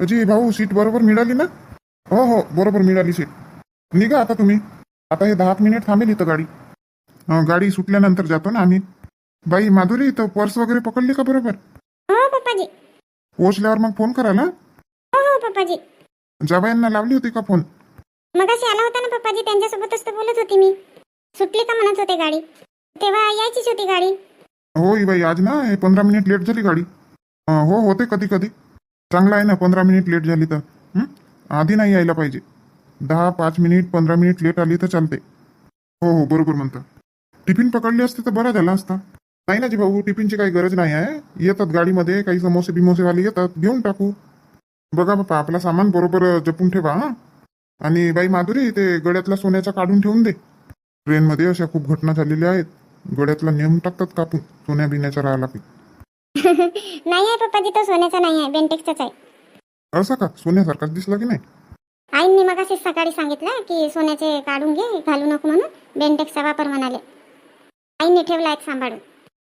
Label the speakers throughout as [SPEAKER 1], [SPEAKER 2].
[SPEAKER 1] अजी भाऊ सीट बरोबर मिळाली ना? हो हो बरोबर मिळाली सीट निघा आता तुम्ही. आता हे दहा मिनिट थांबेल इथं गाडी. गाडी सुटल्यानंतर जातो ना आम्ही. बाई माधुरी तर पर्स वगैरे पकडली का बरोबर?
[SPEAKER 2] हो पप्पाजी.
[SPEAKER 1] पोहोचल्यावर मग फोन कराल हा
[SPEAKER 2] हो हो पप्पाजी.
[SPEAKER 1] जाबायांना लावली होती का फोन?
[SPEAKER 2] मगाशी आला होता ना पप्पाजी त्यांच्यासोबतच तर बोलत होती मी. सुटली का म्हणत होते गाडी. तेव्हा यायचीच होती गाडी.
[SPEAKER 1] हो बाई आज ना हे पंधरा मिनिट लेट झाली गाडी. हो होते कधी कधी चांगलं आहे ना पंधरा मिनिट लेट झाली तर? आधी नाही यायला पाहिजे. दहा पाच मिनिट पंधरा मिनिट लेट आली तर चालते हो हो बरोबर म्हणता. टिफिन पकडली असते तर बरं झाला असता. नाही ना जी भाऊ टिफिनची काही गरज नाही आहे येतात गाडीमध्ये काही समोसे बिमोसेवाले येतात घेऊन टाकू. बघा बापा आपला सामान बरोबर जपून ठेवा हा? आणि बाई माधुरी ते गळ्यातला सोन्याचा काढून ठेवून दे. ट्रेनमध्ये अशा खूप घटना झालेल्या आहेत. गळ्यातला नेम टाकतात कापून सोन्या बिन्याचा राहिला की
[SPEAKER 2] नाही आहे पप्पाजी तो सोन्याचा नाही आहे बेंटेक्सचाच आहे.
[SPEAKER 1] असं का? सोन्यासारखाच दिसला की नाही?
[SPEAKER 2] आईंनी मगाशी सकाळी सांगितलं की सोन्याचे काढून घे घालू नको म्हणून बेंटेक्सचा वापर म्हणाले. आईने ठेवला आहेत सांभाळून.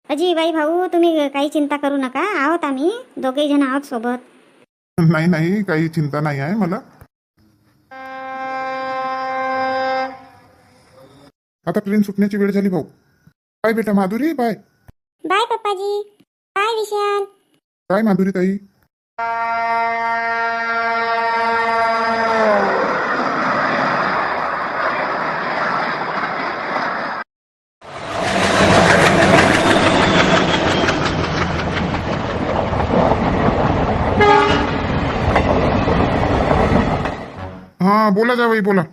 [SPEAKER 2] अजी बाई भाऊ तुम्ही काही चिंता करू नका आहोत आम्ही दोघेही जण आहोत सोबत.
[SPEAKER 1] नाही नाही काही चिंता नाही आहे मला. आता ट्रेन सुटण्याची वेळ झाली भाऊ. बाय बेटा माधुरी बाय.
[SPEAKER 2] बाय पप्पाजी. बाय विशाल.
[SPEAKER 1] बाय माधुरी ताई. हा बोला जावई बोला.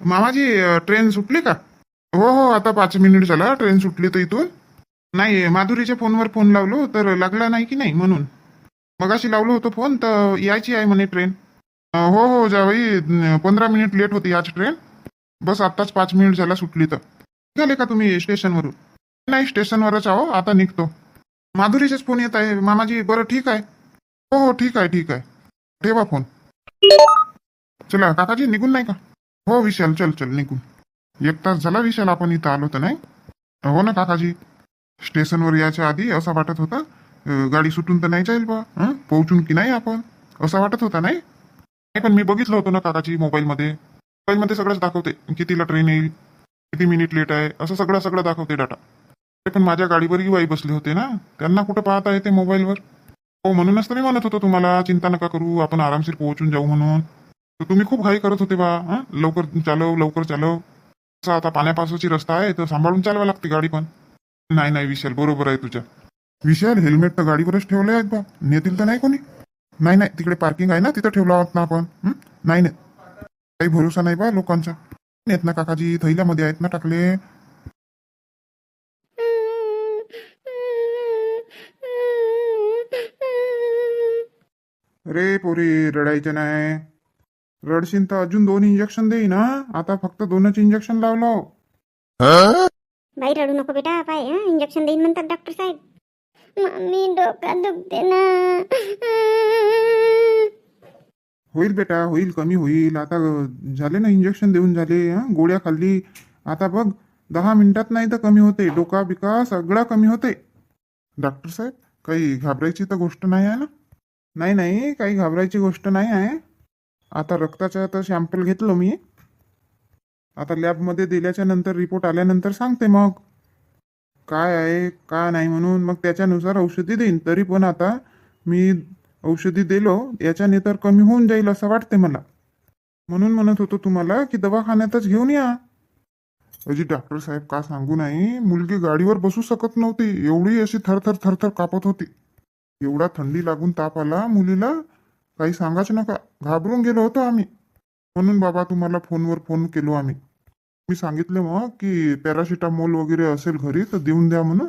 [SPEAKER 1] मामाजी ट्रेन सुटली का? हो हो आता पाच मिनिट झाला ट्रेन सुटली तर इथून. नाही माधुरीच्या फोनवर फोन लावलो तर लागला नाही की नाही म्हणून. मगाशी लावलो होतो फोन तर यायची आहे म्हणे ट्रेन. हो हो जावई पंधरा मिनिट लेट होती आज ट्रेन. बस आत्ताच पाच मिनिट झाला सुटली तर. झाले का तुम्ही स्टेशनवरून? नाही स्टेशनवरच आहो आता निघतो. माधुरीचेच फोन येत आहे. मामाजी बरं ठीक आहे. हो हो ठीक आहे ठीक आहे. ठेवा फोन. चला काकाजी निघून नाही का? हो विशाल चल चल निघून. एक तास झाला विशाल आपण इथं आलो तर नाही? हो ना काकाजी? स्टेशनवर यायच्या आधी असं वाटत होता गाडी सुटून तर नाही जाईल बा पोहोचून की नाही आपण? असं वाटत होता नाही? नाही पण मी बघितलं होतं ना काकाची मोबाईलमध्ये. मोबाईलमध्ये सगळंच दाखवते कितीला ट्रेन येईल किती मिनिट लेट आहे असं सगळं सगळं दाखवते डाटा ते पण माझ्या गाडीवर युवाई बसले होते ना. त्यांना कुठं पाहता येते मोबाईलवर? हो म्हणूनच तर मी म्हणत होतो तुम्हाला चिंता नका करू आपण आरामशीर पोहोचून जाऊ म्हणून. तर तुम्ही खूप घाई करत होते बा लवकर चालव लवकर चालव. असं आता पाण्यापासूची रस्ता आहे तर सांभाळून चालवा लागते गाडी पण. नाही नाही विशाल बरोबर आहे तुझ्या. विशाल हेल्मेट तर गाडीवरच ठेवलंय आहेत बा नेतील तर नाही कोणी? नाही नाही तिकडे पार्किंग आहे ना तिथं ठेवलं आहोत ना आपण. नाही नाही. काही भरोसा नाही बा लोकांचा. नेत ना काकाजी थैल्यामध्ये आहेत ना टाकले. रे पोरी रडायचं नाही. रडशीन तर अजून दोन इंजेक्शन देई ना आता फक्त दोनच इंजेक्शन लावलं.
[SPEAKER 2] बाई रडू नको बेटा पाय इंजेक्शन देईन म्हणतात डॉक्टर साहेब. मम्मी डोकं दुखते ना.
[SPEAKER 1] होईल बेटा होईल कमी होईल. आता झाले ना इंजेक्शन देऊन झाले हं? गोळ्या खाल्ली. आता बघ दहा मिनिटात नाही तर कमी होते. डोका बिका सगळा कमी होते. डॉक्टर साहेब काही घाबरायची तर गोष्ट नाही आहे ना? नाही नाही काही घाबरायची गोष्ट नाही आहे. आता रक्ताचा तर सॅम्पल घेतलं मी. आता लॅबमध्ये दिल्याच्या नंतर रिपोर्ट आल्यानंतर सांगते मग. काय आहे काय नाही म्हणून. मग त्याच्यानुसार औषधी देईन. तरी पण आता मी औषधी दिलो याच्याने तर कमी होऊन जाईल असं वाटते मला. म्हणून म्हणत होतो तुम्हाला की दवाखान्यातच घेऊन या. अजी डॉक्टर साहेब का सांगू नाही. मुलगी गाडीवर बसू शकत नव्हती. एवढी अशी थरथर थरथर कापत होती. एवढा थंडी लागून ताप आला. मुलीला काही सांगाच नका. घाबरून गेलो होतो आम्ही. म्हणून बाबा तुम्हाला फोनवर फोन केलो आम्ही. मी सांगितले मग की पॅरासिटामोल वगैरे असेल घरी तर देऊन द्या म्हणून.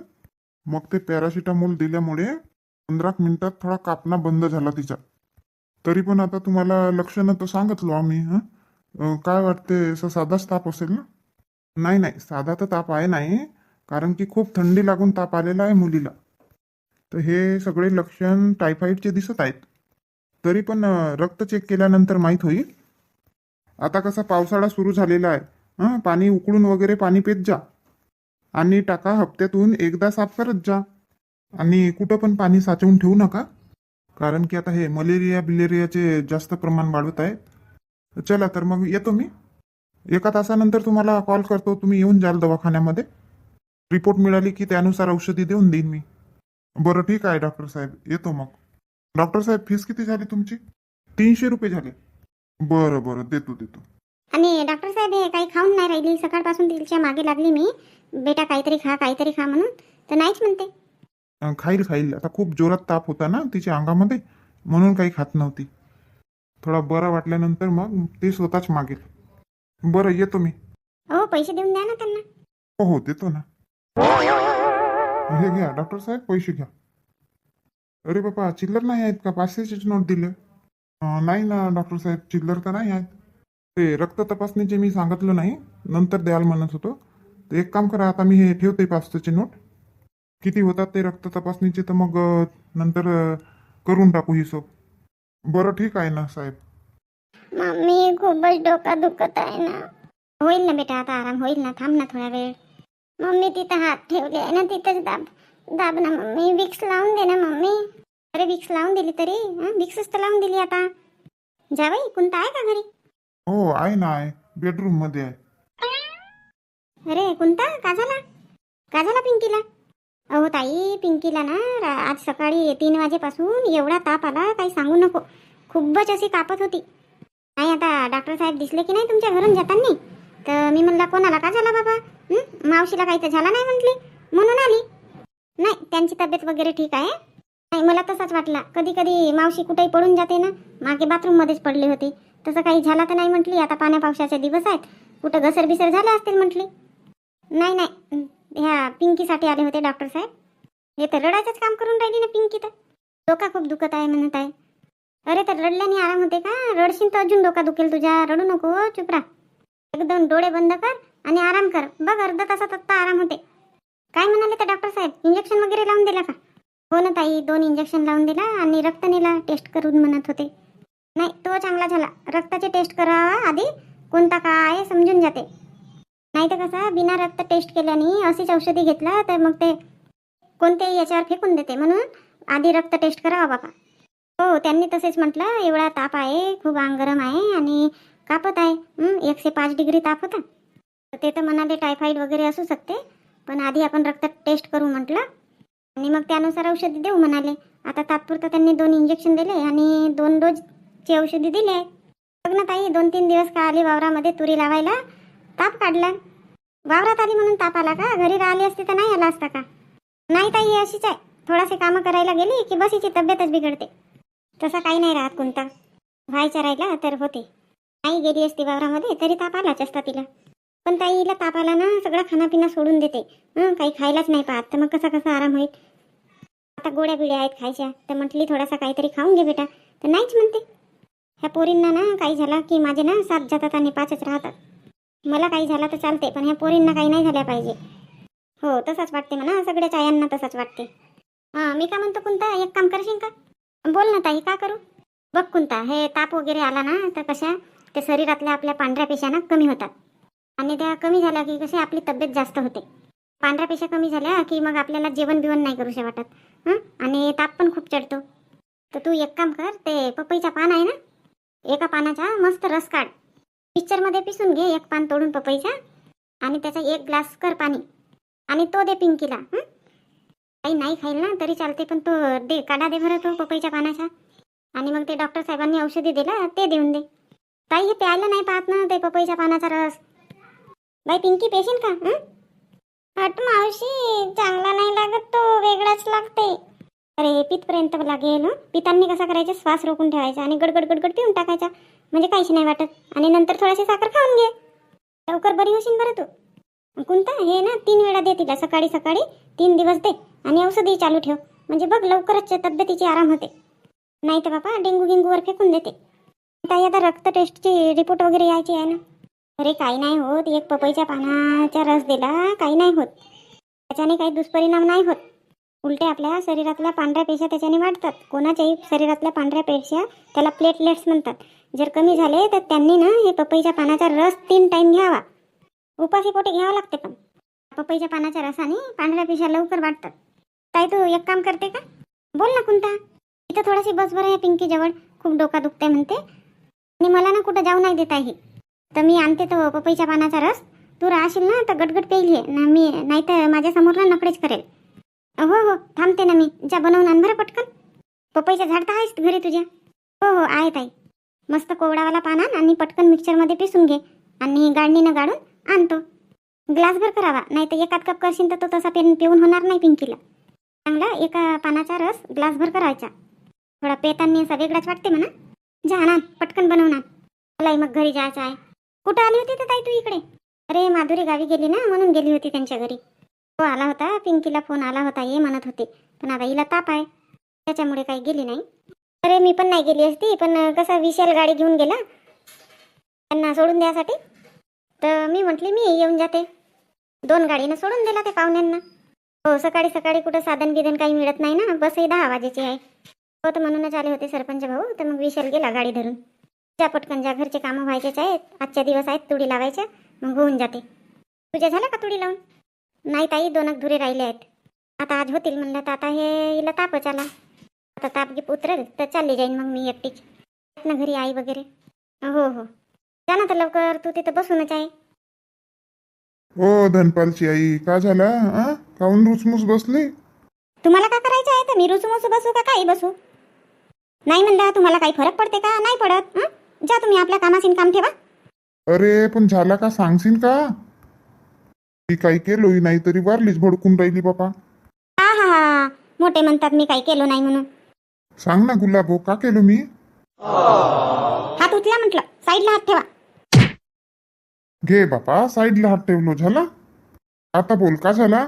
[SPEAKER 1] मग ते पॅरासिटामोल दिल्यामुळे पंधरा मिनिटात थोडा कापणा बंद झाला तिचा. तरी पण आता तुम्हाला लक्षणं तर सांगितलो आम्ही हं? काय वाटते असं साधाच ताप असेल ना? नाही नाही. साधा तर ताप आहे नाही कारण की खूप थंडी लागून ताप आलेला आहे मुलीला. तर हे सगळे लक्षण टायफॉईडचे दिसत आहेत. तरी पण रक्त चेक केल्यानंतर माहीत होईल. आता कसा पावसाळा सुरू झालेला आहे. हां पाणी उकळून वगैरे पाणी पेत जा. आणि टाका हप्त्यातून एकदा साफ करत जा. आणि कुठं पण पाणी साचवून ठेवू नका. कारण की आता हे मलेरिया बिलेरियाचे जास्त प्रमाण वाढत आहे. चला तर मग येतो मी. एका तासानंतर तुम्हाला कॉल करतो. तुम्ही येऊन जाल दवाखान्यामध्ये. रिपोर्ट मिळाली की त्यानुसार औषधी देऊन देईन मी. बरं ठीक आहे डॉक्टर साहेब. येतो मग. डॉक्टर साहेब फीस किती झाली तुमची? तीनशे रुपये झाले. बरं बरं. देतो देतो.
[SPEAKER 2] आणि डॉक्टर साहेब हे काही खाऊन नाही राहिली. सकाळपासून तिच्यामागे लागली मी. बेटा काहीतरी खा काहीतरी खा म्हणून. तर नाहीच म्हणते.
[SPEAKER 1] अं, खाईल खाईल. आता खूप जोरात ताप होता ना तिच्या अंगामध्ये म्हणून काही खात नव्हती. थोडा बरा वाटल्यानंतर मग ती स्वतःच मागेल बरं येतो मी.
[SPEAKER 2] हो पैसे देऊन द्या ना त्यांना.
[SPEAKER 1] हो हो देतो ना. हे घ्या डॉक्टर साहेब पैसे घ्या. अरे बाबा चिल्लर नाही आहेत का? पाचशेचीच नोट दिले. अं, नाही ना डॉक्टर साहेब चिल्लर तर नाही आहेत. ते रक्त तपासणीचे मी सांगितलं नाही. नंतर द्याल म्हणत होतो. तर एक काम करा आता मी हे ठेवते पाचशेची नोट. किती होतात ते रक्त तपासणीचे तर मग नंतर करून टाकू हिशोब. बरं ठीक आहे ना साहेब?
[SPEAKER 2] मम्मी खूपच डोका दुखत आहे ना. होईल ना बेटा आता आराम होईल ना. थांब ना थोडा वेळ. मम्मी तिथं हात ठेवले आहे ना तिथंच दाब दाब ना मम्मी. विक्स लावून दे ना मम्मी. अरे विक्स लावून दिली तरी? हां विक्सच तर लावून दिली आता. जावई कोणता आहे का घरी?
[SPEAKER 1] हो आहे ना आहे. बेडरूममध्ये आहे.
[SPEAKER 2] अरे कोणता का झाला का झाला पिंकीला? अहो ताई पिंकीला ना रा- आज सकाळी तीन वाजेपासून एवढा ताप आला काही सांगू नको. खूपच अशी कापत होती. नाही आता डॉक्टर साहेब दिसले की नाही तुमच्या घरून जाताना? तर मी म्हणला कोणाला? का झाला बाबा? हं? मावशीला काही तर झाला नाही म्हटली? म्हणून आली. नाही त्यांची तब्येत वगैरे ठीक आहे. नाही मला तसाच वाटला. कधी कधी मावशी कुठेही पडून जाते ना मागे बाथरूममध्येच पडले होते. तसं काही झाला तर नाही म्हटली. आता पाण्या पावसाचे दिवस आहेत. कुठं घसर बिसर झाले असतील म्हटली. नाही नाही. ह्या पिंकीसाठी आले होते डॉक्टर साहेब. हे तर रडायचंच काम करून राहिली ना पिंकी तर. डोका खूप दुखत आहे म्हणत आहे. अरे तर रडल्याने आराम होते का? रडशील तर अजून डोका दुखेल तुझ्या. रडू नको हो, चुपरा एकदम डोळे बंद कर आणि आराम कर. बघ अर्धा तासात आत्ता आराम होते. काय म्हणाले तर डॉक्टर साहेब? इंजेक्शन वगैरे लावून दिला का? हो ना ताई दोन इंजेक्शन लावून दिला आणि रक्त नेला टेस्ट करून म्हणत होते. नाही तो चांगला झाला. रक्ताची टेस्ट करावा आधी. कोणता काय आहे समजून जाते. नाही तर कसं बिना रक्त टेस्ट केल्याने अशीच औषधी घेतला तर मग ते कोणत्याही याच्यावर फेकून देते म्हणून आधी रक्त टेस्ट करावा बाबा. हो त्यांनी तसेच म्हटलं एवढा ताप आहे खूप अंग गरम आहे आणि कापत आहे. एकशे पाच डिग्री ताप होता. तर ते तर म्हणाले टायफॉईड वगैरे असू शकते पण आधी आपण रक्त टेस्ट करू म्हटलं. आणि मग त्यानुसार औषधी देऊ म्हणाले. आता तात्पुरतं त्यांनी दोन इंजेक्शन दिले आणि दोन डोज ची औषधी दिले बघ ना ताई दोन तीन दिवस का आली वावरामध्ये तुरी लावायला ताप काढला. वावरात आली म्हणून ताप आला का? घरी राहिली असती तर नाही आला असता का? नाही ताई अशीच आहे. थोडासे कामं करायला गेली की बस हिची तब्येतच बिघडते. तसा काही नाही राहत कोणता. व्हायचा राहिला तर होते. नाही गेली असती वावरामध्ये तरी ताप आलाच असता तिला. पण ताईला ताप आला ना सगळं खानापिना सोडून देते. हं काही खायलाच नाही पाहत. तर मग कसा कसा आराम होईल? आता गोड्या बिड्या आहेत खायच्या. तर म्हटली थोडासा काहीतरी खाऊन घे बेटा. तर नाहीच म्हणते. ह्या पोरींना ना काही झाला की माझे ना सात जातात आणि पाचच राहतात. मला काही झाला तर चालते पण ह्या पोरींना काही नाही झाल्या पाहिजे. हो तसंच वाटते म्हणा सगळ्याच आयांना तसंच वाटते. हां मी का म्हणतो कोणता एक काम करशील का? बोल ना ताई का करू? बघ कोणता हे ताप वगैरे आला ना तर कशा ते शरीरातल्या आपल्या पांढऱ्या पेशा ना कमी होतात. आणि त्या कमी झाल्या की कशी आपली तब्येत जास्त होते. पांढऱ्या पेशा कमी झाल्या की मग आपल्याला जेवण बिवण नाही करूशा वाटत हां? आणि ताप पण खूप चढतो. तर तू एक काम कर ते पपईचा पान आहे ना एका पानाचा मस्त रस काढ. पिक्चरमध्ये पिसून घे एक पान तोडून पपईचा आणि त्याचा एक ग्लास कर पाणी. आणि तो दे पिंकीला काही नाही खाईल ना तरी चालते पण तो दे काढा दे बरं तो पपईच्या पानाचा. आणि मग ते डॉक्टर साहेबांनी औषधी दिला ते देऊन दे. ताई हे प्यायला नाही पाहत ना ते पपईच्या पानाचा रस. बाई पिंकी पेशील का हट मावशी चांगला नाही लागत तो वेगळाच लागते अरे पितपर्यंत लागेल पितांनी कसा करायचा? श्वास रोखून ठेवायचा आणि गडगड गडगड पिऊन टाकायचा. म्हणजे काहीच नाही वाटत. आणि नंतर थोडीशी साखर खाऊन घे. लवकर बरी होशील बरं तू. कोणता हे ना तीन वेळा दे तिला. सकाळी सकाळी तीन दिवस दे आणि औषधही चालू ठेव. म्हणजे बघ लवकरच तब्येतीची आराम होते. नाही तर बापा डेंगू गेंगूवर फेकून देते. ताई आता रक्त टेस्टची रिपोर्ट वगैरे यायची आहे ना. अरे काही नाही होत. एक पपईच्या पानाचा रस दिला. काही नाही होत. त्याच्याने काही दुष्परिणाम नाही होत. उलटे आपल्या शरीरातल्या पांढऱ्या पेशा त्याच्याने वाढतात. कोणाच्याही शरीरातल्या पांढऱ्या पेशा त्याला प्लेटलेट्स म्हणतात. जर कमी झाले तर त्यांनी ना हे पपईच्या पानाचा रस तीन टाईम घ्यावा. उपाशी पोटी घ्यावं लागते पण. पपईच्या पानाच्या रसाने पांढऱ्या पेशा लवकर वाढतात. ताई तू एक काम करते का? बोल ना कोणता इथं थोडीशी बस बरं आहे पिंकी जवळ. खूप डोका दुखते म्हणते. आणि मला ना कुठं जाऊ नाही देत आहे. तर मी आणते तो पपईच्या पानाचा रस. तू राहशील ना तर गटगट पेईल आहे ना मी नाही तर माझ्यासमोर ना नकडेच करेल. हो हो थांबते ना मी. जा बनवून आण बरं पटकन. पपईचं झाड तर आहेच घरी तुझ्या? हो हो आहे ताई मस्त कोवडावाला पान आण आणि पटकन मिक्सरमध्ये पिसून घे. आणि गाळणीनं गाळून आणतो. ग्लासभर करावा नाही तर एकात कप करशील तर तो तसा पेन पिऊन होणार नाही पिंकीला. चांगला एका पानाचा रस ग्लासभर करायचा. थोडा पेतांनी असा वेगळाच वाटते म्हणा. जा ना पटकन बनवून मलाही मग घरी जायचं आहे. कुठं आली होती तर ताई तू इकडे? अरे माधुरी गावी गेली ना म्हणून गेली होती त्यांच्या घरी. हो आला होता पिंकीला फोन आला होता ये म्हणत होते. पण आता हिला ताप आहे. त्याच्यामुळे काही गेली नाही. अरे मी पण नाही गेली असती पण कसं विशाल गाडी घेऊन गेला. त्यांना सोडून द्यासाठी. तर मी म्हटली मी येऊन जाते. दोन गाडीनं सोडून दिला ते पाहुण्यांना. हो सकाळी सकाळी कुठं साधन बिधन काही मिळत नाही ना. बसही दहा वाजेची आहे. हो तर म्हणूनच आले होते सरपंच भाऊ. तर मग विशाल गेला गाडी धरून. ज्या पटकन ज्या घरचे कामं व्हायचेच आहेत. आजच्या दिवस आहेत तुडी लावायच्या. मग होऊन जाते. तुझ्या झाला का तुडी लावून? नाही ताई दोनक धुरे राहिले आहेत. आता आज होतील म्हणलं तर आता हे हिला तापच आला आता ताप गिप उतरेल तर चालली जाईन मग मी एकटीच. ना घरी आई वगैरे? हो हो. जा ना तर लवकर तू तिथं बसूनच आहे.
[SPEAKER 1] ओ धनपालची आई. का झाला? आ? काऊन रुचमुस बसली?
[SPEAKER 2] तुम्हाला का करायचं आहे? तर मी रुसूमुसू बसू का काही बसू? नाही म्हणलं तुम्हाला काही फरक पडते का? नाही पडत. हं? जा तुम्ही आपल्या कामासीन काम ठेवा.
[SPEAKER 1] अरे पण झाला का? सांगशील का? मी काही केलोही नाही तरी वारलीच भडकून राहिली बापा.
[SPEAKER 2] हा हा हा. मोठे म्हणतात मी काही केलो नाही म्हणून.
[SPEAKER 1] सांग ना गुलाबो का केलो मी?
[SPEAKER 2] हात उचला म्हटलं साईडला हात ठेवा.
[SPEAKER 1] घे बापा साईडला हात ठेवलो झाला. आता बोल का झाला?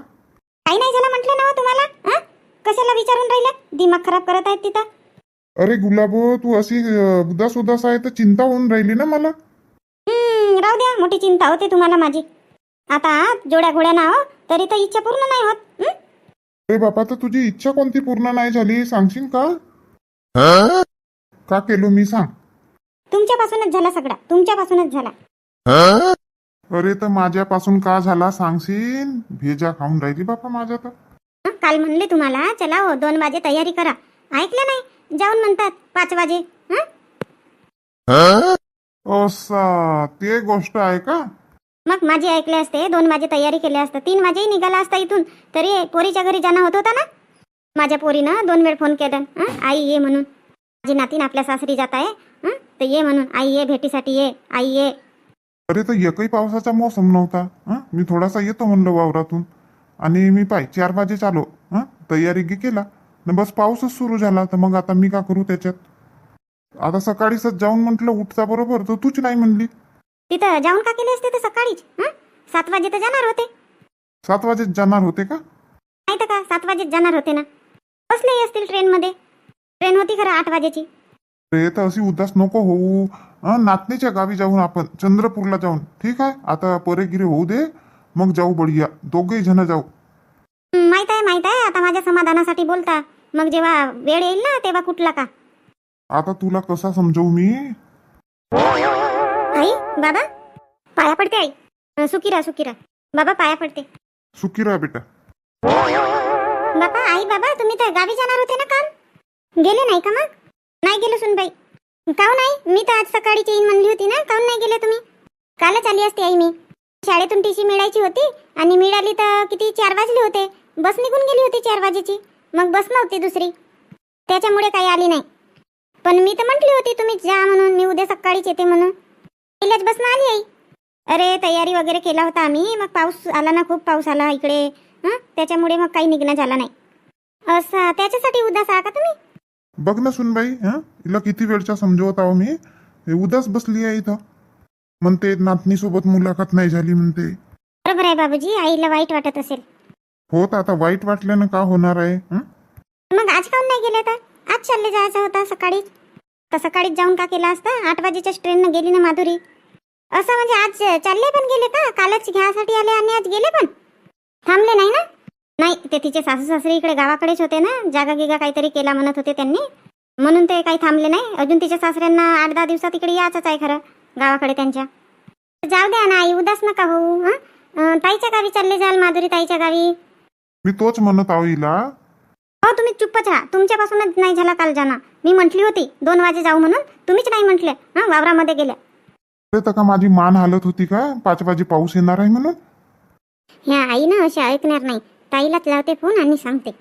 [SPEAKER 2] काही नाही झालं म्हटलं ना हो तुम्हाला हं? कशाला विचारून राहिले? दिमाग खराब करत आहेत तिथं.
[SPEAKER 1] अरे गुलाबो तू अशी अं, उदास उदास आहे तर चिंता होऊन राहिली ना मला.
[SPEAKER 2] हम्म, राहू द्या मोठी चिंता होते तुम्हाला माझी. आता जोड्या घोड्या ना हो तरी तर इच्छा पूर्ण नाही होत हं?
[SPEAKER 1] अरे बापा तर तुझी इच्छा कोणती पूर्ण नाही झाली? सांगशील का? का केलो मी सांग.
[SPEAKER 2] तुमच्यापासूनच झाला सगळा तुमच्यापासूनच झाला.
[SPEAKER 1] अरे तर माझ्यापासून का झाला सांगशील? भेजा खाऊन राहिली बापा माझ्या तर.
[SPEAKER 2] हं? काल म्हणले तुम्हाला चला हो दोन वाजे तयारी करा. ऐकलं नाही? जाऊन म्हणतात पाच वाजे हं?
[SPEAKER 1] असा ते गोष्ट आहे का?
[SPEAKER 2] मग माझे ऐकले असते दोन माझे तयारी केले असतं तीन माझेही निघाला असता इथून. तरी पोरीच्या घरी जाणं होत होता ना? माझ्या पोरीनं दोन वेळ फोन केला. आई ये म्हणून. माझी नातीन आपल्या सासरी जात आहे. तर ये म्हणून. आई ये भेटीसाठी ये. आई ये.
[SPEAKER 1] अरे तर एकही पावसाचा मोसम नव्हता. हं? मी थोडासा येतो म्हणलं वावरातून. आणि मी पाय चार वाजे चालो हं? तयारी गी केला. न बस पाऊसच सुरू झाला. तर मग आता मी का करू त्याच्यात? आता सकाळीच जाऊन म्हटलं उठता बरोबर. तर तूच नाही म्हणली.
[SPEAKER 2] तिथं जाऊन का केले असते तर सकाळीच हं? सात वाजे तर जाणार होते.
[SPEAKER 1] सात वाजेत जाणार होते का?
[SPEAKER 2] नाही तर का? सात वाजेत जाणार होते ना. बसलेही असतील ट्रेनमध्ये. ट्रेन होती खरं आठ वाजेची.
[SPEAKER 1] अरे तर अशी उदास नको होऊ? नातनीच्या गावी जाऊन आपण चंद्रपूरला जाऊन. ठीक आहे? आता परेगिरी होऊ दे मग जाऊ बढिया. दोघेही जण जाऊ.
[SPEAKER 2] हं, माहीत आहे माहीत आहे. आता माझ्या समाधानासाठी बोलता. मग जेव्हा वेळ येईल ना तेव्हा कुठला का?
[SPEAKER 1] आता तुला कसा समजवू मी?
[SPEAKER 2] आई बाबा पाया पडते आई. सुकिरा सुकिरा. बाबा पाया पडते.
[SPEAKER 1] सुखी राहा बेटा.
[SPEAKER 2] बाबा आई बाबा तुम्ही तर गावी जाणार होते ना काल गेले नाही का मग? नाही गेलो सुनबाई. काहून नाही मी तर आज सकाळीच येईन म्हणली होती ना. काहून नाही गेले तुम्ही? कालच आली असते आई मी. शाळेतून टीसी मिळायची होती आणि मिळाली तर किती? चार वाजले होते. बस निघून गेली होती चार वाजेची. मग बस नव्हती दुसरी. त्याच्यामुळे काही आली नाही. पण मी तर म्हटली होती तुम्ही जा म्हणून. मी उद्या सकाळीच येते म्हणून. पहिल्याच बसनं आली आई. अरे तयारी वगैरे केला होता आम्ही. मग पाऊस आला ना खूप पाऊस आला इकडे. हं? त्याच्यामुळे मग काही निघणं झालं नाही. असं त्याच्यासाठी उदास आहा का तुम्ही?
[SPEAKER 1] बघ ना सुनबाई हं? हिला किती वेळच्या समजवत आहो मी. हे उदास बसली आहे इथं. म्हणते नातनी सोबत मुलाखत नाही झाली म्हणते.
[SPEAKER 2] बरोबर आहे बाबूजी आईला वाईट वाटत असेल.
[SPEAKER 1] हो तर आता वाईट वाटल्यानं का होणार आहे हं?
[SPEAKER 2] मग आज काऊन नाही गेले तर? आज चालले जायचं होता सकाळीच तर सकाळीच जाऊन का केला असता? आठ वाजेच्याच ट्रेननं गेली ना माधुरी. असं म्हणजे आज चालले पण गेले का? कालच घ्यासाठी आले आणि आज गेले पण? थांबले नाही ना? नाही ते तिचे सासू सासरे इकडे गावाकडेच होते ना. जागा गिगा काहीतरी केला म्हणत होते त्यांनी. म्हणून ते काही थांबले नाही. अजून तिच्या सासऱ्यांना आठ दहा दिवसात इकडे यायचंच आहे खरं गावाकडे त्यांच्या. जाऊ द्या ना आई उदास नका होऊ हं? ताईच्या गावी चालले जाल माधुरी ताईच्या गावी.
[SPEAKER 1] मी तोच म्हणत आहो हिला.
[SPEAKER 2] हो तुम्ही चुप्पच राहा. तुमच्यापासूनच नाही झाला काल जाणं. मी म्हटली होती दोन वाजे जाऊ म्हणून. तुम्हीच नाही म्हटले हा? वावरामध्ये गेल्या.
[SPEAKER 1] तर का माझी मान हालत होती का? पाच वाजे पाऊस येणार आहे म्हणून?
[SPEAKER 2] ह्या आई ना असे ऐकणार नाही. ताईलाच लावते फोन आणि सांगते.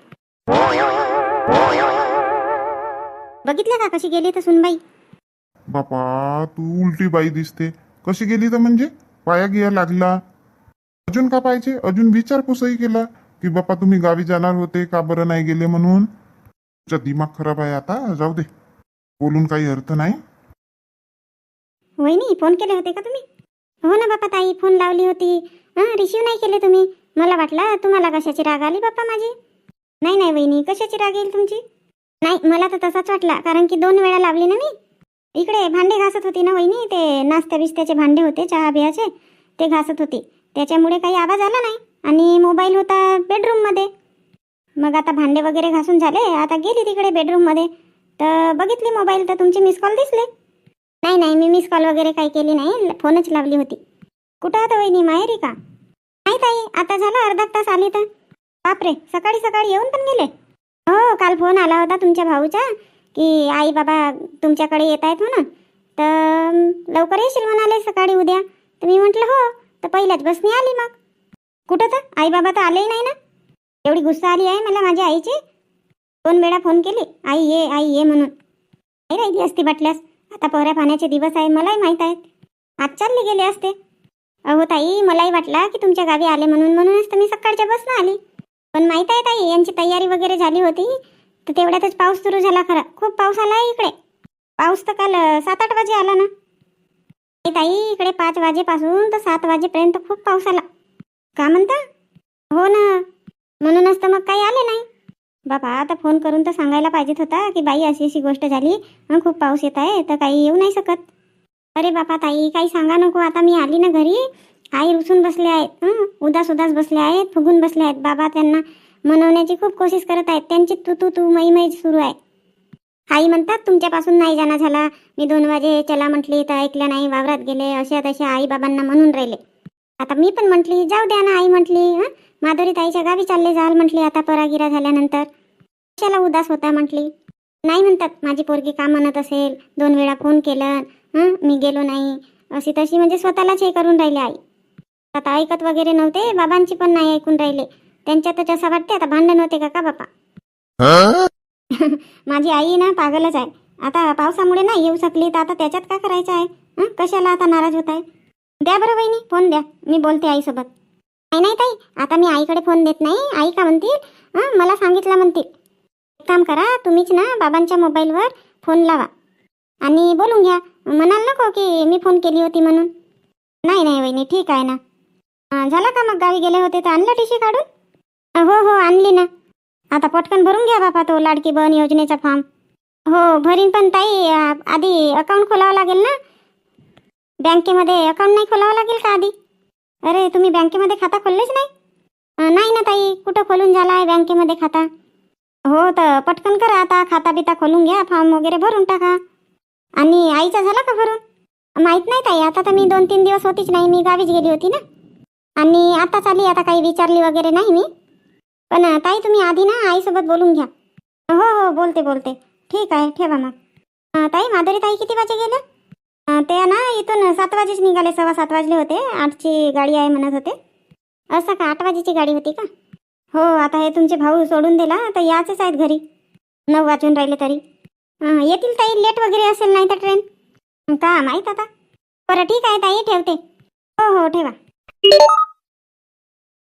[SPEAKER 2] बघितलं का कशी गेली तर सुनबाई?
[SPEAKER 1] बापा तू उलटी बाई दिसते. कशी गेली तर म्हणजे? पाया गिया लागला. अजून का पाहिजे अजून विचारपूसही केला की बापा तुम्ही गावी जाणार होते का बरं नाही गेले म्हणून? तुझा दिमाग खराब आहे आता. जाऊ दे. बोलून काही अर्थ नाही.
[SPEAKER 2] वहिनी फोन केले होते का तुम्ही? हो ना बापा ताई फोन लावली होती. हां रिसीव नाही केले तुम्ही. मला वाटलं तुम्हाला कशाची राग आली बाप्पा माझी? नाही नाही वहिनी कशाची राग येईल तुमची? नाही मला तर तसाच वाटला कारण की दोन वेळा लावली ना मी. इकडे भांडे घासत होती ना वहिनी ते नाश्त्या बिस्त्याचे भांडे होते चहा बियाचे ते घासत होती. त्याच्यामुळे काही आवाज आला नाही. आणि मोबाईल होता बेडरूममध्ये मग आता भांडे वगैरे घासून झाले आता गेली तिकडे बेडरूममध्ये तर बघितली मोबाईल तर तुमचे मिस कॉल दिसले. नाही नाही मी मिस कॉल वगैरे काही केली नाही. फोनच लावली होती. कुठं आता वहिनी? माहेरी का? नाही ताई आता झालं अर्धा तास आली तर. बापरे सकाळी सकाळी येऊन पण गेले? हो काल फोन आला होता तुमच्या भाऊचा की आई बाबा तुमच्याकडे येत आहेत म्हणून. तर लवकर येशील म्हणाले सकाळी उद्या. तर मी म्हटलं हो. तर पहिल्याच बसनी आली मग. कुठं तर? आई बाबा तर आले नाही ना? एवढी गुस्सा आली आहे मला माझ्या आईची. दोन वेळा फोन केली. आई ये आई ये म्हणून. नाही राहिली असती वाटल्यास आता पोहऱ्या पाण्याचे दिवस आहे मलाही माहीत आहेत. आज चालले गेले असते. अहो ताई मलाही वाटला की तुमच्या गावी आले म्हणून म्हणूनच तर मी सकाळच्या बसनं आली. पण माहीत आहे ताई यांची तयारी वगैरे झाली होती तर तेवढ्यातच पाऊस सुरू झाला खरा. खूप पाऊस आला आहे इकडे. पाऊस तर काल सात आठ वाजे आला ना. ताई इकडे पाच वाजेपासून तर सात वाजेपर्यंत खूप पाऊस आला. का म्हणता? हो ना. म्हणूनच तर मग काही आले नाही. बाबा आता फोन करून तर सांगायला पाहिजेत होता की बाई अशी अशी गोष्ट झाली. खूप पाऊस येत आहे तर काही येऊ नाही शकत. अरे बापा ताई काही सांगा नको. आता मी आली ना घरी. आई रुसून बसले आहेत. उदास उदास बसले आहेत फुगून बसले आहेत. बाबा त्यांना मनवण्याची खूप कोशिश करत आहेत. त्यांची तू तू तू मई मई सुरू आहे. आई म्हणतात तुमच्यापासून नाही जाणं झाला. मी दोन वाजे चला म्हटली तर ऐकलं नाही. वावरात गेले अशा तशा आई बाबांना म्हणून राहिले. आता मी पण म्हटली जाऊ द्या ना आई म्हटली. माधुरी ताईच्या गावी चालले जाल म्हटली आता परागिरा झाल्यानंतर. कशाला उदास होता म्हटली. नाही म्हणतात माझी पोरगी का म्हणत असेल? दोन वेळा फोन केलं. हं मी गेलो नाही. अशी तशी म्हणजे स्वतःलाच हे करून राहिले आई. आता ऐकत वगैरे नव्हते बाबांची पण नाही ऐकून राहिले. त्यांच्यातच असं वाटते आता भांडण होते का का बापा? माझी आई ना पागलच आहे. आता पावसामुळे नाही येऊ शकली तर आता त्याच्यात का करायचं आहे? कशाला आता नाराज होत आहे? द्या बरं वहिनी फोन द्या. मी बोलते आईसोबत. नाही नाही ताई आता मी आईकडे फोन देत नाही. आई का म्हणतील? हां मला सांगितलं म्हणतील. एक काम करा तुम्हीच ना बाबांच्या मोबाईलवर फोन लावा. आणि बोलून घ्या. म्हणाल नको की मी फोन केली होती म्हणून. नाही नाही वहिनी ठीक आहे ना. अं, का मग गावी गेले होते तर आणलं टीशी काढून? अं, हो हो आणली ना. आता पटकन भरून घ्या बापा तो लाडकी बहन योजनेचा फॉर्म. हो भरीन पण ताई आ- आधी अकाउंट खोलावं लागेल ना? बँकेमध्ये अकाउंट नाही खोलावं लागेल का आधी? अरे तुम्ही बँकेमध्ये खाता खोललेच नाही? नाही ना ताई कुठं खोलून झाला आहे बँकेमध्ये खाता? हो तर पटकन करा आता खाता बिता खोलून घ्या फॉर्म वगैरे भरून टाका. आणि आईचा झाला का भरून? माहीत नाही ताई आता तर मी दोन तीन दिवस होतीच नाही मी गावीच गेली होती ना. आणि आता आली आता काही विचारली वगैरे नाही मी. पण ताई तुम्ही आधी ना आईसोबत बोलून घ्या. हो हो बोलते बोलते. ठीक आहे ठेवा मग. ताई माधुरी ताई किती वाजे गेल्या ते ना इथून सात वाजेच निघाले सव्वा सात वाजले होते. आठची गाडी आहे म्हणत होते. असं का? आठ वाजेची गाडी होती का? हो आता हे तुमचे भाऊ सोडून दिला तर याचेच आहेत घरी. नऊ वाजून राहिले तरी. येतील ताई लेट वगैरे असेल नाही तर ट्रेन का? माहीत आता. बरं ठीक आहे ताई ठेवते. हो हो ठेवा.